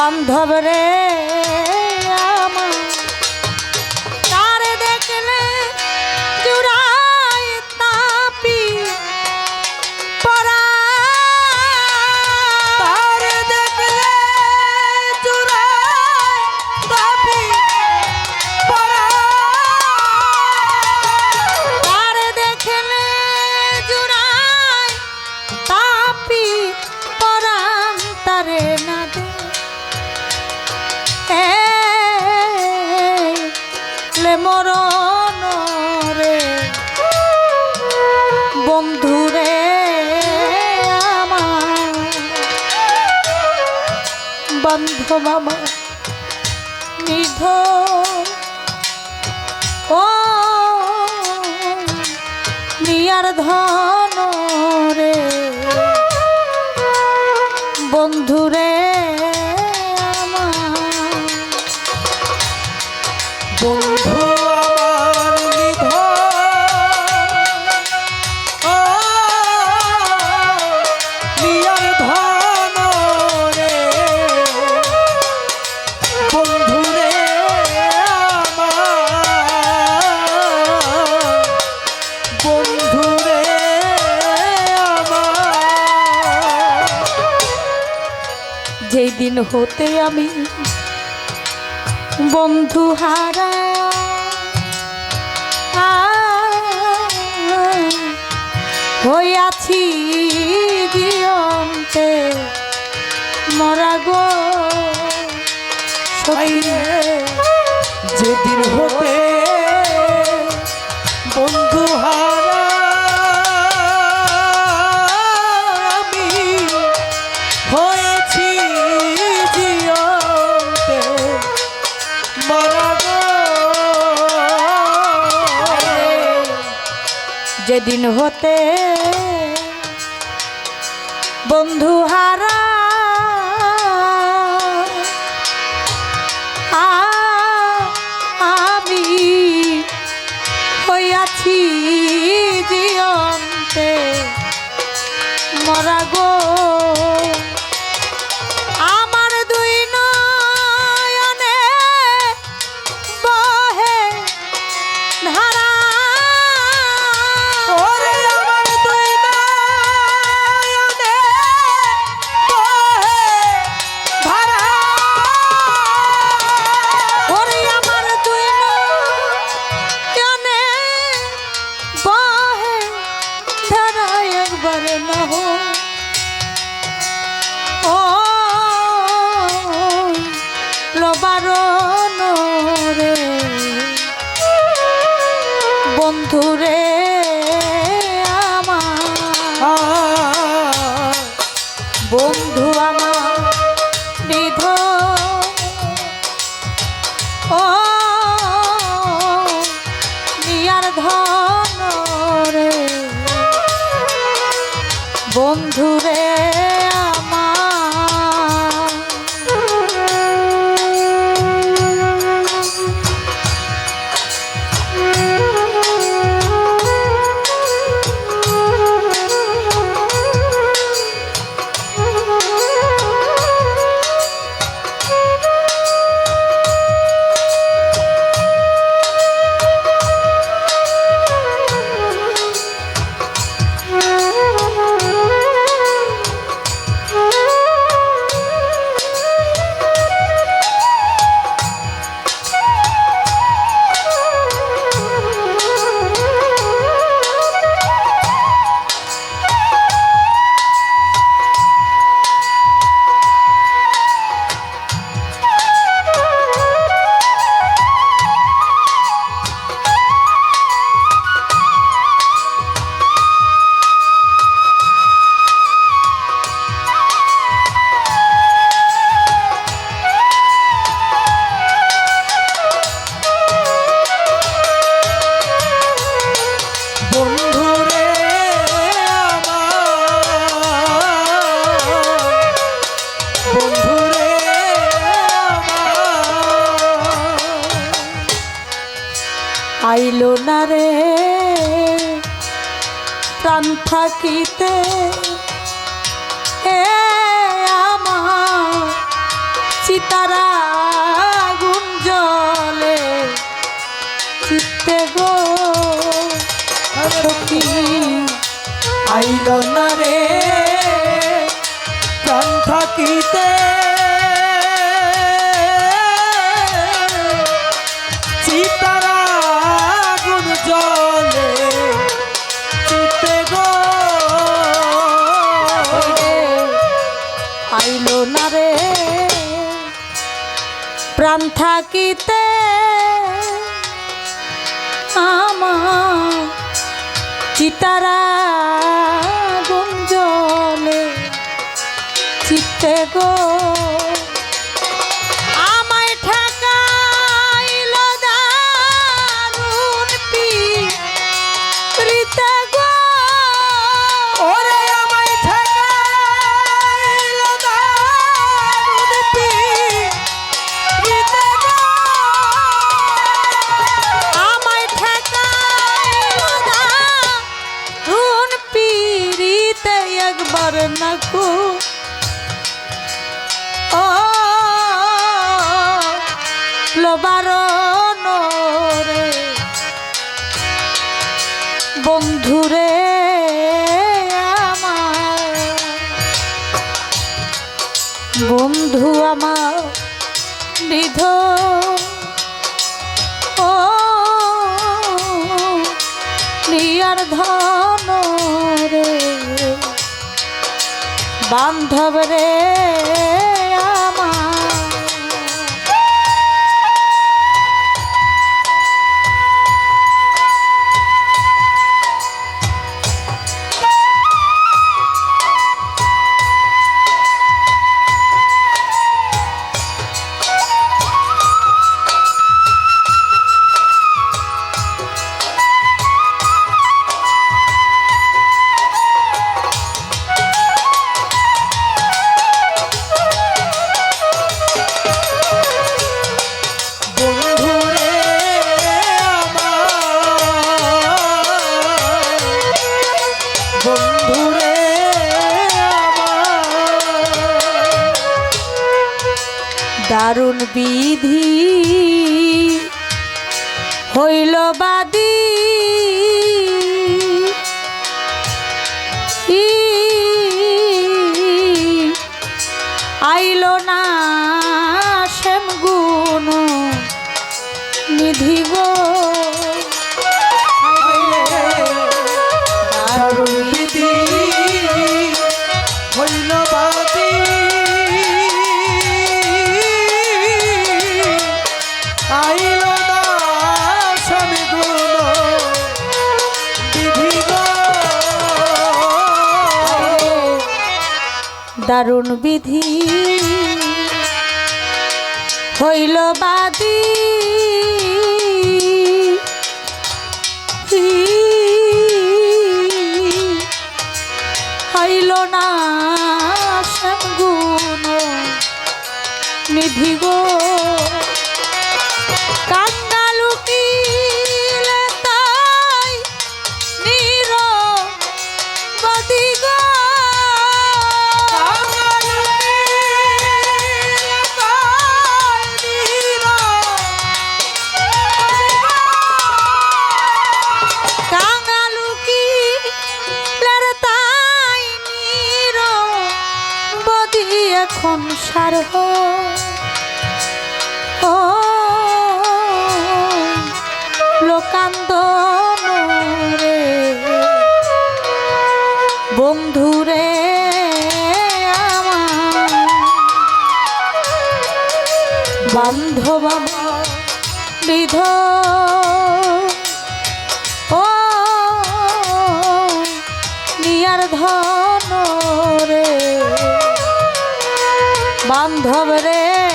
बांधवरे নিধম আমার নিধ। ও প্রিয়ার ধন। দিন হতে আমি বন্ধু হারা। হইয়াছি গিয়ন্তে মরা গো। যেদিন হতে যেদিন হতে বন্ধু হারা থাকিতে এ আমার চিতারা গুণ জলে চিত্তে গো সখী আইল না রে? প্রাণ থাকিতে প্রাণ থাকিতে চিতারা গুঞ্জলে চিত্তে গো। একবার নাকু। ও লোবারণ রে বন্ধুরে আমার। বন্ধু আমার বিধ ও নিয়ার ধন বান্ধব রে। দারুণ বিধি হইল বাদী। আইল না দারুণ বিধি হইল বাদী। হইল না শ্যাম নিধি গো এখন সার ও লোকান্দ রে। বন্ধুরে বান্ধব বিধ। ও নিয়ার ধন বান্ধব রে।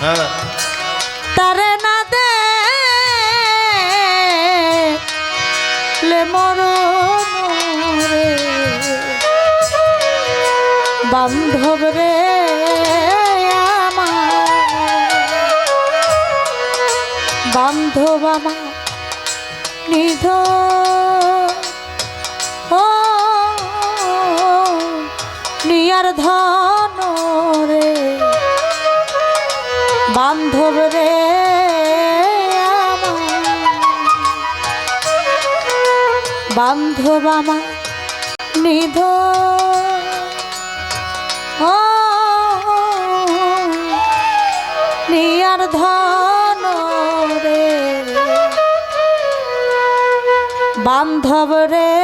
হ্যাঁ। তারে না দে লে মর বান্ধব রে বান্ধব আমার নিয়ার ধর বান্ধব বামা নিধো। ও নিয়ার ধন রে। বান্ধব রে।